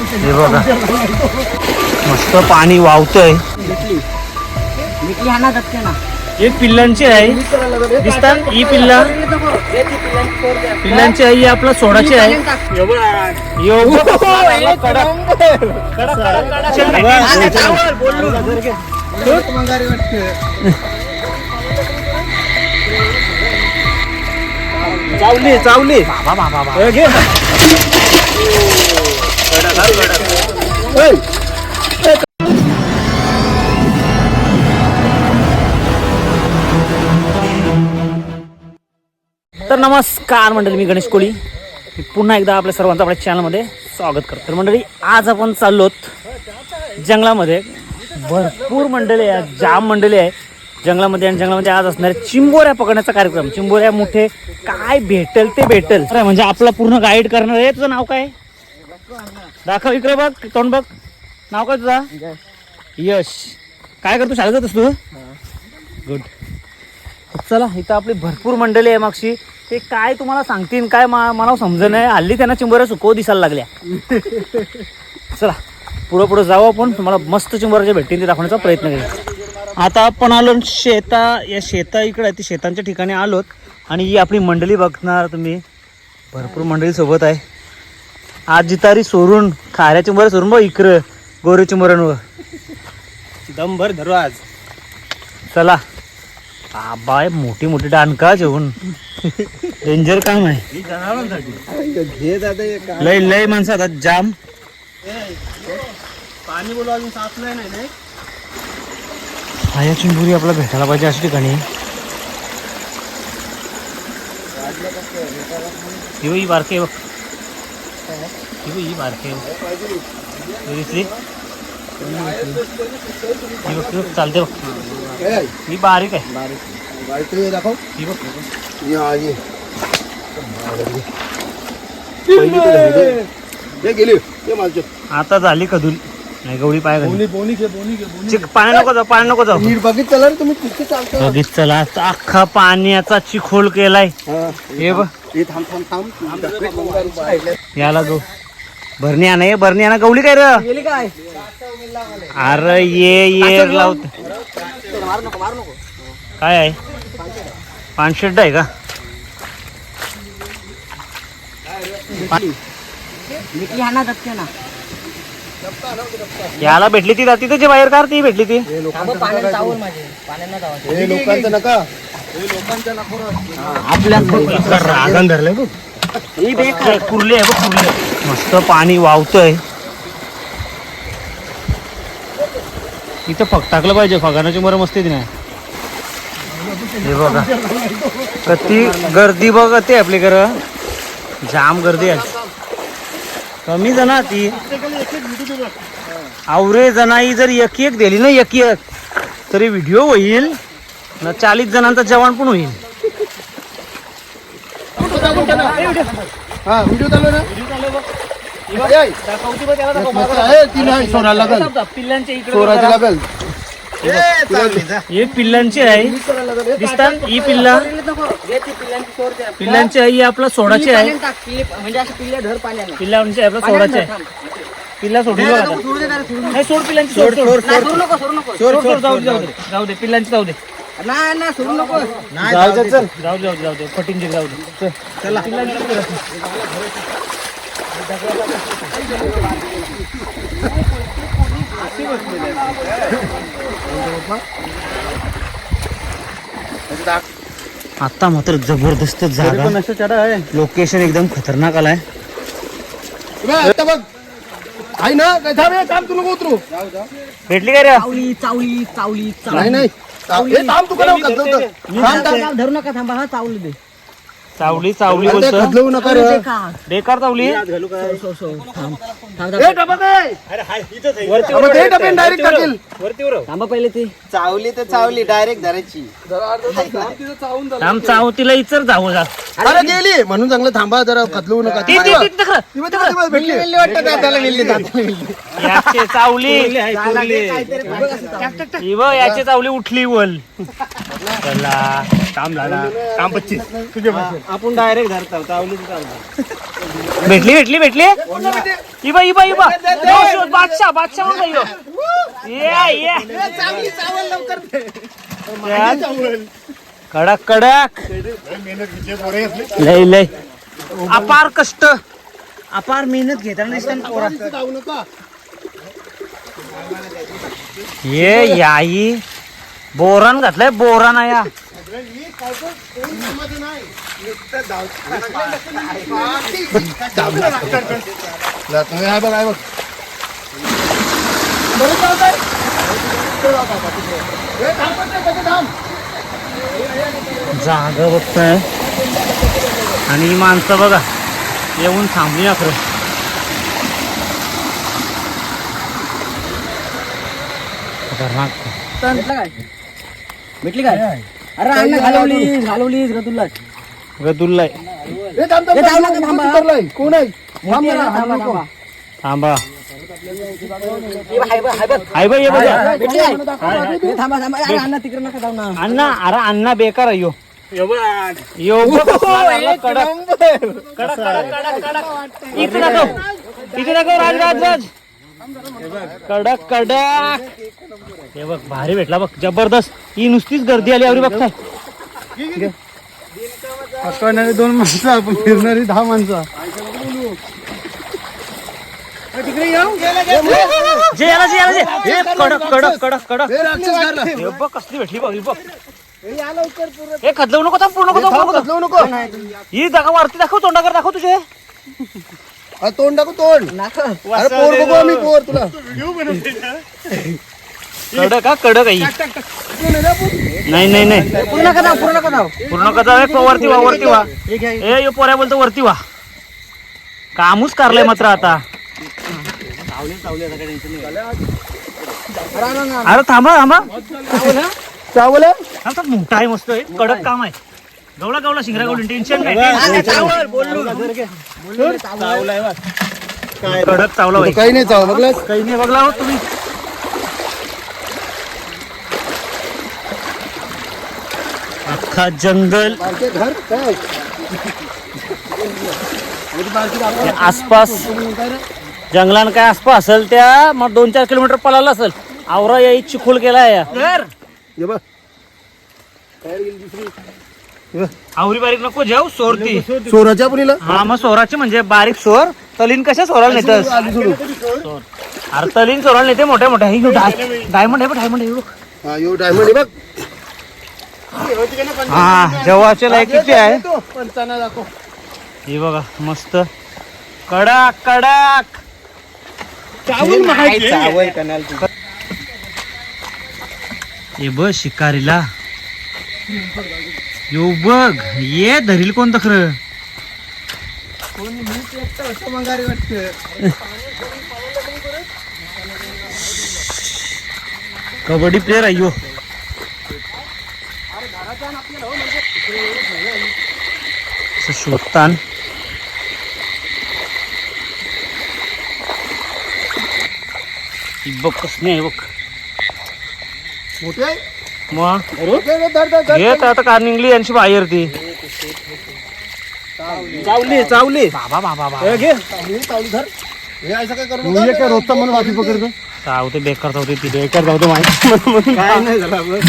हे बघा. मस्त पाणी वाहतोय. हे पिल्लांची आहे. दिसतात? ही पिल्ला? पिल्लांची आई आपला सोडाची आहे. चावल. चावली बाबा, बाबा, तर नमस्कार मंडळी मी गणेश कोळी. मी पुन्हा एकदा आपल्या सर्वांचं आपल्या चॅनलमध्ये स्वागत करतो. तर मंडळी आज आपण चाललो जंगलामध्ये. भरपूर मंडळी आहे जाम मंडळी आहे जंगलामध्ये आणि जंगलामध्ये आज असणारे चिंबोऱ्या पकडण्याचा कार्यक्रम. चिंबोऱ्या मोठे काय भेटेल ते भेटेल. म्हणजे आपला पूर्ण गाईड करणार आहे तुझं नाव काय? दाखव इकडे बघ तोंड बघ. नाव काय तुझा? यश. काय करतो शाळेत जातोस तू? गुड चला इथं आपली भरपूर मंडळी आहे मागशी. ते काय तुम्हाला सांगतील काय मला समजत नाही हल्ली त्यांना चिंबऱ्या सुको दिसायला लागल्या. चला पुढं पुढं जाऊ आपण. तुम्हाला मस्त चिंबऱ्याच्या भेटतील ते दाखवण्याचा प्रयत्न करू. आता आपण आलो शेता या शेता इकडे आहे ती शेतांच्या ठिकाणी आलोत. आणि ही आपली मंडळी बघणार तुम्ही. भरपूर मंडळी सोबत आहे. आज जितारी सोडून खाऱ्या चिंबऱ्या सोडून बघ इकडं गोरे चिंबऱ्यांवर दम भर धरू आज. चला. बाय मोठी मोठी डानका जेवण डेंजर काम आहे. ही जनावरांसाठी. घे दादा हे काय लय लय माणसं आता जाम. पाणी बोलू अजून साचलंय नाही नाही आया चिंबुरी आपल्याला भेटायला पाहिजे अशा ठिकाणी. ही ही बारके बघ. ही बघ, बघ, चालते बघ ही. बारीक आहे. बारीक. दाखव. ही बघ. आता झाली कदूल नाही गवळी पाय पाणी नको जाऊ पाणी नको जाऊ. बघितलं ना तुम्ही बघित चला आता अख्खा पाण्याचा चिखोल केलाय. हा, हे बघ. याला गो. भरणी आणा ये भरणी आणा. गवली काय र? गेली काय? अरे ये ये लावत मारू नको मारू नको काय आहे? पानशेड आहे का? हा याला भेटली ती तिथे बाहेर कार ती भेटली ती. लोकांचं नका. आपल्या ही. कुर्ली आहे बघ कुर्ली. मस्त पाणी वाहतोय इथं फक टाकलं पाहिजे फगानाची मर मस्ती नाही? हे बघा. कती गर्दी बघ ते आपली घर जाम गर्दी आहे. कमी जण ती. आवरे जणाई जर एक एक दिली ना एक एक. तरी व्हिडिओ होईल. ना चाळीस जणांचं जेवण पण होईल. हा हे पिल्लांची आहे दिसतात ही पिल्ला? पिल्लांची आई ही आपला सोडाची आहे. म्हणजे असे पिल्ले पिल्लांची आपला सोडाची आहे. पिल्ला. सोडू दे ना, सोडू दे. नाही सोड पिल्लांची सोड सोड. सोडू नको सोडू नको. सोड सोड जाऊ दे. जाऊ दे. जाऊ दे पिल्लांची जाऊ दे. नाही नाही सोडू नको जाऊ दे चल. जाऊ दे जाऊ दे जाऊ. दे पटिंग जाऊ दे. चला. दे. आता मात्र जबरदस्त जागा. आहे. लोकेशन एकदम खतरनाक आलाय. बघ, आता बघ. आहे ना काय थांब थांब तू नको उतरू. भेटली काय रे? चावली चावली चावली. नाही नाही. हे थांब तू करा खदलवतं. थांब थांब. चावली धरू नका थांबा हा चावली दे. चावली चावली अरे ते बोलतो खदलवू नका रे. बेकार चावली. सो सो थांब. थांब ए, डबा दे. अबे, ते डबे डायरेक्ट टाकेल. थांबा पहिले ते. चावली तर चावली डायरेक्ट धरायची. थांब चाव तिला इचर जाऊ जा. अरे गेली. म्हणून चांगलं थांबा जरा खदलवू नका. ती ती ती तिकडं. भेटली. वाटतं मिळली मिळली याचे चावली. ही याची चावली उठली वल. चला काम झाला. काम पच्चीस. आपण डायरेक्ट धरतो चावली तर चावली भेटली भेटली भेटली? इबा इबा इबा यो, बादशाह बादशाह म्हणून यो ये ये चल. कडक कडक. लय लय अपार कष्ट. अपार मेहनत घेताना नाही पोरा ये याई. बोरान घातलंय बोरान या बघ जाग बघतोय आणि ही माणसं बघा येऊन थांबली भेटलं काय भेटली काय अरे अण्णा घालवली घालवलीच ग तुला गदुल्लाय ए, थांब, थांब, ए, थांब, थांब, थांब, थांब, उतरलाय. कोण आहे थांब अण्णा अरे अण्णा बेकार आहे यो कडक. कडक कडक कडक कडक. इथे दाखव. इथे दाखव राज राज. राज कडक कडक. हे बघ भारी भेटला बघ जबरदस्त. ही नुसतीच गर्दी आली आवरी बघताय. पकडणारी दोन माणसं आपण फिरणारी दहा माणसं. जे याला जे याला जे. कडक कडक कडक कडक. कसली भेटली बघ बघ. हे खदलवू नको थांब, पूर्ण नको थांब, पूर्ण नको नको. ही दाखव वरती दाखव तोंडाकर दाखव तुझे. अरे तोंड टाकू तोंड. अरे पोर बघू आम्ही पोर तुला. कडक हा कडक आहे ही. नाही नाही नाही. पूर्ण जाऊ पूर्ण जाऊ. पूर्ण कथा आहे, वरती वा वरती वा. ए यो पोऱ्या बोलतो वरती वा. कामूच करलंय मात्र आता. अरे थांबा थांबा. चावल? आहे मस्त आहे. कडक काम आहे. गवळा गवळा शिंगरा गवळी टेन्शन नाही. कडक चावला काही नाही चाव बघला काही नाही बघला हो तुम्ही. अख्खा जंगल. घर? काय? त्या आसपास. जंगलान काय आसपास असेल त्या मग दोन चार किलोमीटर पळाला असेल. आवरा याई चिखोल केला या बघ. आवरी बारीक नको जेव सोडती चोराच्या पुरीला? हा मग सोराची म्हणजे बारीक सोर. तलीन कशा सोराला नेतस? सोडून अरे तलीन सोराला नेते मोठ्या मोठ्या ही डायमंड आहे बघ डायमंड आहे बघ. हा यो डायमंड आहे बघ. हा जेव्हाच्या लायकीची आहे. तो पंचाना दाखव. ही बघा मस्त. कडक कडक. चावल कनाल हे बघ शिकारीला. यो बघ ये धरील कोणतं खरं? कबड्डी प्लेअर आहे यो. शोधतान. बघ कसं आहे बघ. मोठे आहे? मग? ओके, धर, धर, धर. घेत आता कार निघली यांची बाहेर ती चावली चावली. बाबा बाबा बाबा. हे घे. हे काय करू नका. काय रोजचा म्हणून वाटी पकडतो? चावते बेकार चावते ती बेकार चावते माहिती काय नाही झाला बघ.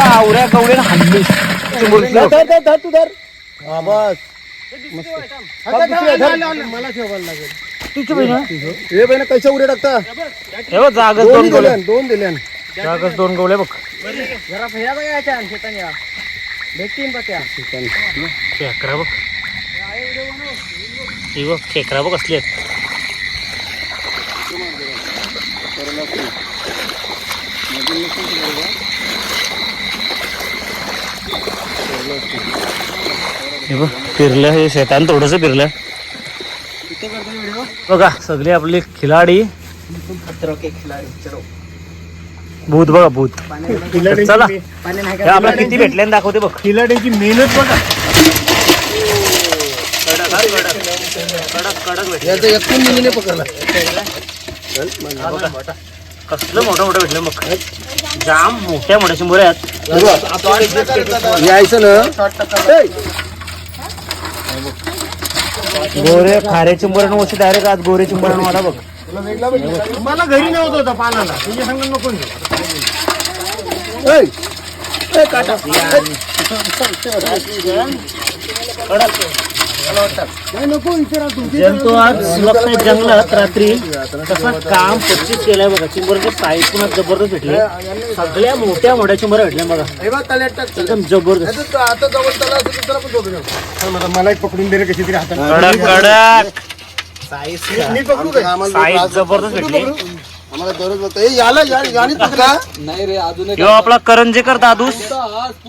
आवऱ्या कवड्यानं हल्ली तू हा बस. धर. मला ठेवायला लागेल. तुझ्या बहिणी? हे बहिण कैसे उडे टाकता? हे बघ जागच दोन दोन दिल्यान दोन दिल्यान. जागच दोन गवले बघ. जरा फेरा बघा याच्या शेतान या. भेटतील बघ त्या. खेकडा बघ. ही बघ खेकडा बघ असली आहेत. हे बघ फिरलं हे शेतान थोडस फिरलं बघा सगळे आपले खिलाडी. भूत बघा भूत. चला. आपल्याला किती भेटले दाखवते बघ. खिलाड्यांची मेहनत बघा. कडक कडक भेटले याचं एकूण मुलीने पकडला. कसलं मोठं मोठं भेटलं मग जाम मोठ्या मोठ्या शिंबोऱ्या आहेत. यायचं ना. गोरे खारे चिंबरण वशी डायरेक्ट आज गोरे चिंबरण वाला बघ. मला घरी नव्हतं होतं पानाला तुझ्या सांगून नको ए, ए, काटा. जंतू आज सुलभता जंगलात रात्री? कसं काम पच्चीस केलंय बघा चिंबरचे साईज पुन्हा जबरदस्त भेटले. सगळ्या मोठ्या मोठ्या चिंबऱ्या भेटल्या बघा. एकदम जबरदस्त. पण मला एक पकडून दे रे कशी तरी हातात. कडक साईज जबरदस्त भेटली. आम्हाला दररोज बघतो ए, याला या- याने पकडा नाही रे अजून किंवा आपला करंजेकर दादूस.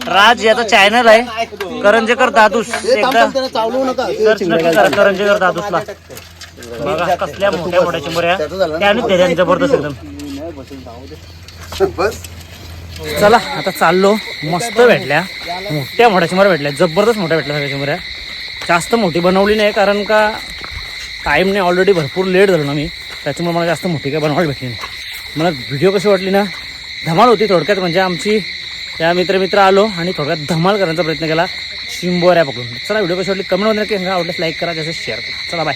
राज याचा चॅनल आहे. करंजेकर दादूस. ए, थांब, एकदा थांब, त्याला चावलू नका. सर्च नक्की करा करंजेकर दादूसला. बघा कसल्या मोठ्या मोठ्या चिंबऱ्या त्याने धैर्याने जबरदस्त एकदम. बस. चला आता चाललो. मस्त भेटल्या. मोठ्या मोठ्या चिंबऱ्या भेटल्या. जबरदस्त मोठ्या भेटल्या सगळ्या चिंबऱ्या जास्त मोठी बनवली नाही कारण का टाईमने ऑलरेडी भरपूर लेट झालो ना मी. त्याच्यामुळे मला जास्त मोठी काय बनवायला भेटली नाही. मला व्हिडिओ कशी वाटली ना धमाल होती थोडक्यात म्हणजे आमची त्या मित्र मित्र आलो आणि थोडक्यात धमाल करण्याचा प्रयत्न केला. शिंबोऱ्या पकडून. चला व्हिडिओ कशी वाटली? कमेंट वगैरे सांगा. आवडल्यास लाईक करा जसं शेअर करा. चला बाय